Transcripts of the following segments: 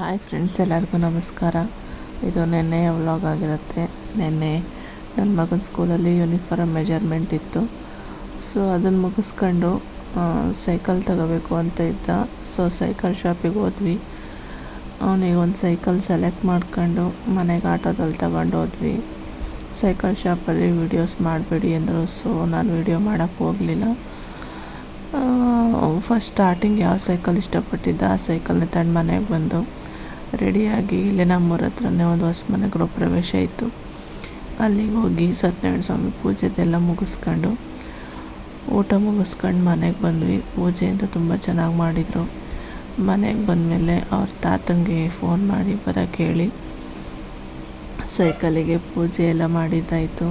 Hi friends, ಎಲ್ಲರಿಗೂ ನಮಸ್ಕಾರ. ಇದು ನೆನ್ನೆಯ ವ್ಲಾಗ್ ಆಗಿರುತ್ತೆ. ನೆನ್ನೆ ನನ್ನ ಮಗನ ಸ್ಕೂಲಲ್ಲಿ ಯೂನಿಫಾರ್ಮ್ ಮೆಜರ್ಮೆಂಟ್ ಇತ್ತು. ಸೊ ಅದನ್ನು ಮುಗಿಸ್ಕೊಂಡು ಸೈಕಲ್ ತಗೋಬೇಕು ಅಂತ ಇದ್ದ. ಸೊ ಸೈಕಲ್ ಶಾಪಿಗೆ ಹೋದ್ವಿ. ಅವನಿಗೆ ಒಂದು ಸೈಕಲ್ ಸೆಲೆಕ್ಟ್ ಮಾಡ್ಕೊಂಡು ಮನೆಗೆ ಆಟೋದಲ್ಲಿ ತಗೊಂಡು ಹೋದ್ವಿ. ಸೈಕಲ್ ಶಾಪಲ್ಲಿ ವೀಡಿಯೋಸ್ ಮಾಡಬೇಡಿ ಅಂದರು. ಸೊ ನಾನು ವೀಡಿಯೋ ಮಾಡೋಕ್ಕೆ ಹೋಗಲಿಲ್ಲ. ಫಸ್ಟ್ ಸ್ಟಾರ್ಟಿಂಗ್ ಯಾವ ಸೈಕಲ್ ಇಷ್ಟಪಟ್ಟಿದ್ದ, ಆ ಸೈಕಲ್ನ ತಂಡ ಮನೆಗೆ ಬಂದು ರೆಡಿಯಾಗಿ ಇಲ್ಲೇ ನಮ್ಮೂರ ಹತ್ರನೇ ಒಂದು ಹೊಸ ಮನೆ ಪ್ರವೇಶ ಇತ್ತು. ಅಲ್ಲಿಗೆ ಹೋಗಿ ಸತ್ಯನಾರಾಯಣ ಸ್ವಾಮಿ ಪೂಜೆದೆಲ್ಲ ಮುಗಿಸ್ಕೊಂಡು ಊಟ ಮುಗಿಸ್ಕೊಂಡು ಮನೆಗೆ ಬಂದ್ವಿ. ಪೂಜೆ ಅಂತ ತುಂಬ ಚೆನ್ನಾಗಿ ಮಾಡಿದರು. ಮನೆಗೆ ಬಂದಮೇಲೆ ಅವ್ರ ತಾತಂಗೆ ಫೋನ್ ಮಾಡಿ ಬರೋಕ್ಕೆ ಹೇಳಿ ಸೈಕಲಿಗೆ ಪೂಜೆ ಎಲ್ಲ ಮಾಡಿದ್ದಾಯಿತು.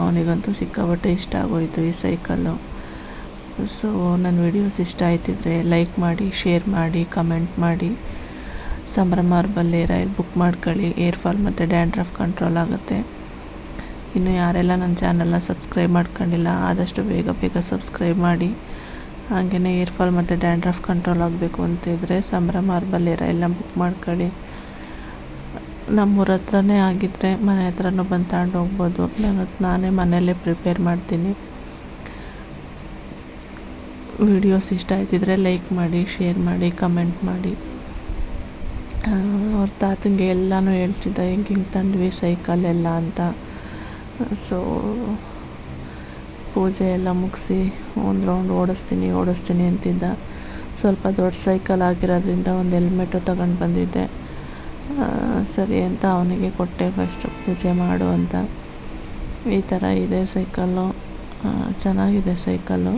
ಅವನಿಗಂತೂ ಸಿಕ್ಕಾಪಟ್ಟೆ ಇಷ್ಟ ಆಗೋಯಿತು ಈ ಸೈಕಲ್ಲು ಸೊ ನನ್ನ ವಿಡಿಯೋಸ್ ಇಷ್ಟ ಆಯ್ತಿದ್ರೆ ಲೈಕ್ ಮಾಡಿ ಶೇರ್ ಮಾಡಿ ಕಮೆಂಟ್ ಮಾಡಿ. Sambhrama herbal hair oil book ಮಾಡ್ಕೊಳ್ಳಿ. ಏರ್ ಫಾಲ್ ಮತ್ತು ಡ್ಯಾಂಡ್ರಫ್ ಕಂಟ್ರೋಲ್ ಆಗುತ್ತೆ. ಇನ್ನು ಯಾರೆಲ್ಲ ನನ್ನ ಚಾನಲ್ನ ಸಬ್ಸ್ಕ್ರೈಬ್ ಮಾಡ್ಕೊಂಡಿಲ್ಲ, ಆದಷ್ಟು ಬೇಗ ಬೇಗ ಸಬ್ಸ್ಕ್ರೈಬ್ ಮಾಡಿ. ಹಾಗೆಯೇ ಏರ್ ಫಾಲ್ ಮತ್ತು ಡ್ಯಾಂಡ್ರಫ್ ಕಂಟ್ರೋಲ್ ಆಗಬೇಕು ಅಂತಿದ್ರೆ ಸಂಭ್ರಮ ಅರ್ಬಲ್ ಏರ್ ಆಯಿಲ್ನ ಬುಕ್ ಮಾಡ್ಕೊಳ್ಳಿ. ನಮ್ಮೂರ ಹತ್ರನೇ ಆಗಿದ್ದರೆ ಮನೆ ಹತ್ರನೂ ಬಂದು ತಗೊಂಡು ಹೋಗ್ಬೋದು ನಾನು ನಾನೇ ಮನೆಯಲ್ಲೇ ಪ್ರಿಪೇರ್ ಮಾಡ್ತೀನಿ. ವಿಡಿಯೋಸ್ ಇಷ್ಟ ಆಯ್ತಿದ್ರೆ ಲೈಕ್ ಮಾಡಿ ಶೇರ್ ಮಾಡಿ ಕಮೆಂಟ್ ಮಾಡಿ. ಅವ್ರ ತಾತಂಗೆ ಎಲ್ಲನೂ ಹೇಳ್ತಿದ್ದ, ಹೆಂಗೆ ಹಿಂಗೆ ತಂದ್ವಿ ಸೈಕಲ್ ಎಲ್ಲ ಅಂತ. ಸೊ ಪೂಜೆ ಎಲ್ಲ ಮುಗಿಸಿ ಒಂದು ರೌಂಡ್ ಓಡಿಸ್ತೀನಿ ಓಡಿಸ್ತೀನಿ ಅಂತಿದ್ದ. ಸ್ವಲ್ಪ ದೊಡ್ಡ ಸೈಕಲ್ ಆಗಿರೋದ್ರಿಂದ ಒಂದು ಹೆಲ್ಮೆಟು ತಗೊಂಡು ಬಂದಿದ್ದೆ. ಸರಿ ಅಂತ ಅವನಿಗೆ ಕೊಟ್ಟೆ ಫಸ್ಟು ಪೂಜೆ ಮಾಡು ಅಂತ. ಈ ಥರ ಇದೆ ಸೈಕಲ್ಲು ಚೆನ್ನಾಗಿದೆ ಸೈಕಲ್ಲು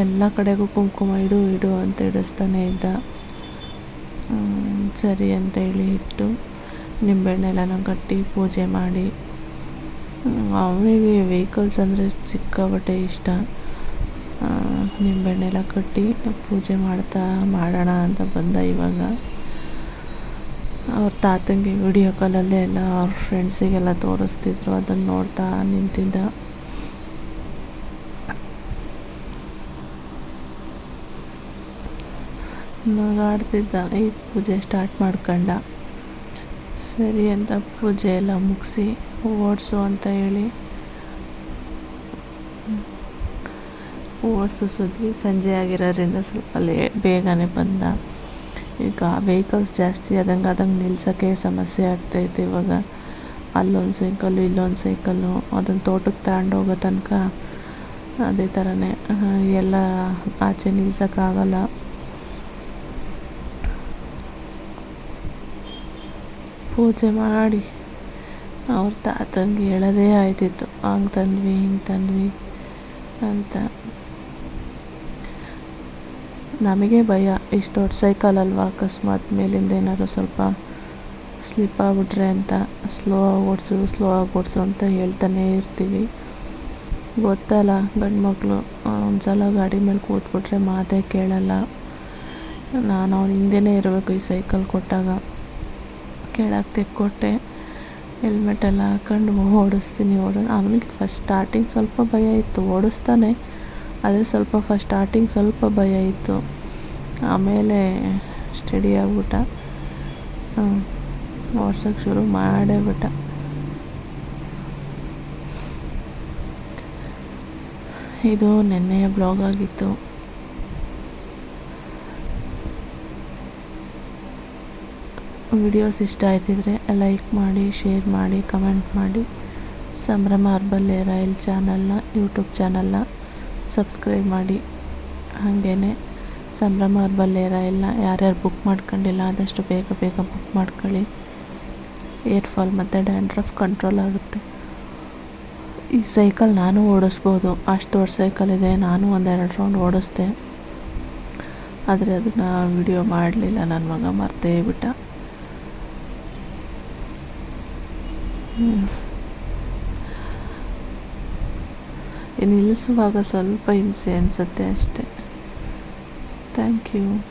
ಎಲ್ಲ ಕಡೆಗೂ ಕುಂಕುಮ ಇಡು ಇಡು ಅಂತ ಇಡಿಸ್ತಾನೆ ಇದ್ದ. ಸರಿ ಅಂತ ಹೇಳಿ ಇಟ್ಟು ನಿಂಬೆಹಣ್ಣೆಲ್ಲನೂ ಕಟ್ಟಿ ಪೂಜೆ ಮಾಡಿ. ಅವನಿಗೆ ವೆಹಿಕಲ್ಸ್ ಅಂದರೆ ಸಿಕ್ಕಾಪಟ್ಟೆ ಇಷ್ಟ. ನಿಂಬೆಹಣ್ಣೆಲ್ಲ ಕಟ್ಟಿ ಪೂಜೆ ಮಾಡ್ತಾ ಮಾಡೋಣ ಅಂತ ಬಂದ ಇವಾಗ. ಅವ್ರ ತಾತಂಗೆ ವಿಡಿಯೋ ಕಾಲಲ್ಲೇ ಎಲ್ಲ ಅವ್ರ ಫ್ರೆಂಡ್ಸಿಗೆಲ್ಲ ತೋರಿಸ್ತಿದ್ರು, ಅದನ್ನು ನೋಡ್ತಾ ನಿಂತಿದ್ದ. ನಗಾಡ್ತಿದ್ದ. ಈ ಪೂಜೆ ಸ್ಟಾರ್ಟ್ ಮಾಡ್ಕೊಂಡ. ಸರಿ ಅಂತ ಪೂಜೆ ಎಲ್ಲ ಮುಗಿಸಿ ಓಡಿಸು ಅಂತ ಹೇಳಿ. ಓಡಿಸಿದ್ವಿ ಸಂಜೆ ಆಗಿರೋದ್ರಿಂದ ಸ್ವಲ್ಪ ಲೇ, ಬೇಗನೆ ಬಂದ. ಈಗ ವೆಹಿಕಲ್ಸ್ ಜಾಸ್ತಿ ಆದಂಗೆ ಆದಂಗೆ ನಿಲ್ಸೋಕ್ಕೆ ಸಮಸ್ಯೆ ಆಗ್ತೈತೆ ಇವಾಗ. ಅಲ್ಲೊಂದು ಸೈಕಲ್ಲು ಇಲ್ಲೊಂದು ಸೈಕಲ್ಲು ಅದನ್ನು ತೋಟಕ್ಕೆ ತಗೊಂಡೋಗೋ ತನಕ ಅದೇ ಥರನೇ ಎಲ್ಲ ಆಚೆ ನಿಲ್ಸೋಕ್ಕಾಗಲ್ಲ. ಪೂಜೆ ಮಾಡಿ ಅವ್ರ ತಾತಂಗೆ ಹೇಳೋದೇ ಆಯ್ತಿತ್ತು. ಹಂಗೆ ತಂದ್ವಿ, ಹಿಂಗೆ ತಂದ್ವಿ ಅಂತ. ನಮಗೆ ಭಯ. ಇಷ್ಟು ದೊಡ್ಡ ಸೈಕಲ್ ಅಲ್ವಾ? ಅಕಸ್ಮಾತ್ ಮೇಲಿಂದ ಏನಾದ್ರು ಸ್ವಲ್ಪ ಸ್ಲಿಪ್ ಆಗಿಬಿಟ್ರೆ ಅಂತ. ಸ್ಲೋ ಆಗಿ ಓಡಿಸು ಸ್ಲೋ ಆಗಿ ಓಡಿಸು ಅಂತ ಹೇಳ್ತಾನೆ ಇರ್ತೀವಿ. ಗೊತ್ತಲ್ಲ ಗಂಡು ಮಕ್ಕಳು ಒಂದು ಸಲ ಗಾಡಿ ಮೇಲೆ ಕೂತ್ಬಿಟ್ರೆ ಮಾತೇ ಕೇಳಲ್ಲ. ನಾನು ಅವ್ನ ಹಿಂದೆನೇ ಇರಬೇಕು ಈ ಸೈಕಲ್ ಕೊಟ್ಟಾಗ. ಕೆಳಗೆ ತೆಕ್ಕೊಟ್ಟೆ ಹೆಲ್ಮೆಟೆಲ್ಲ ಹಾಕೊಂಡು ಓಡಿಸ್ತೀನಿ, ಓಡ ಅವನಿಗೆ ಫಸ್ಟ್ ಸ್ಟಾರ್ಟಿಂಗ್ ಸ್ವಲ್ಪ ಭಯ ಇತ್ತು, ಓಡಿಸ್ತಾನೆ. ಆದರೆ ಸ್ವಲ್ಪ ಫಸ್ಟ್ ಸ್ಟಾರ್ಟಿಂಗ್ ಸ್ವಲ್ಪ ಭಯ ಇತ್ತು. ಆಮೇಲೆ ಸ್ಟಡಿ ಆಗ್ಬಿಟ್ಟ. ಓಡ್ಸೋಕ್ಕೆ ಶುರು ಮಾಡೇಬಿಟ್ಟ ಇದು ನೆನ್ನೆಯ ಬ್ಲಾಗ್ ಆಗಿತ್ತು. ವಿಡಿಯೋಸ್ ಇಷ್ಟ ಆಯ್ತಿದ್ರೆ ಲೈಕ್ ಮಾಡಿ, ಶೇರ್ ಮಾಡಿ, ಕಮೆಂಟ್ ಮಾಡಿ. ಸಂಭ್ರಮ ಅರ್ಬಲ್ ಲೇ ಆಯಿಲ್ ಚಾನಲ್ನ, ಯೂಟ್ಯೂಬ್ ಚಾನಲ್ನ ಸಬ್ಸ್ಕ್ರೈಬ್ ಮಾಡಿ. ಹಾಗೇ ಸಂಭ್ರಮ ಅರ್ಬಲ್ ಏರ್ ಆಯಿಲ್ನ ಯಾರ್ಯಾರು ಬುಕ್ ಮಾಡ್ಕೊಂಡಿಲ್ಲ ಆದಷ್ಟು ಬೇಗ ಬೇಗ ಬುಕ್ ಮಾಡ್ಕೊಳ್ಳಿ. ಏರ್ ಫಾಲ್ ಮತ್ತು ಡ್ಯಾಂಡ್ರಫ್ ಕಂಟ್ರೋಲ್ ಆಗುತ್ತೆ. ಈ ಸೈಕಲ್ ನಾನು ಓಡಿಸ್ಬೋದು. ಅಷ್ಟು ದೊಡ್ಡ ಸೈಕಲ್ ಇದೆ, ನಾನು ಒಂದೆರಡು ರೌಂಡ್ ಓಡಿಸ್ದೆ. ಆದರೆ ಅದನ್ನು ವಿಡಿಯೋ ಮಾಡಲಿಲ್ಲ ನನ್ನ ಮಗ ಮರ್ತೇ ಬಿಟ್ಟ. ನಿಲ್ಲಿಸುವಾಗ ಸ್ವಲ್ಪ ಹಿಂಸೆ ಅನಿಸುತ್ತೆ ಅಷ್ಟೆ. Thank you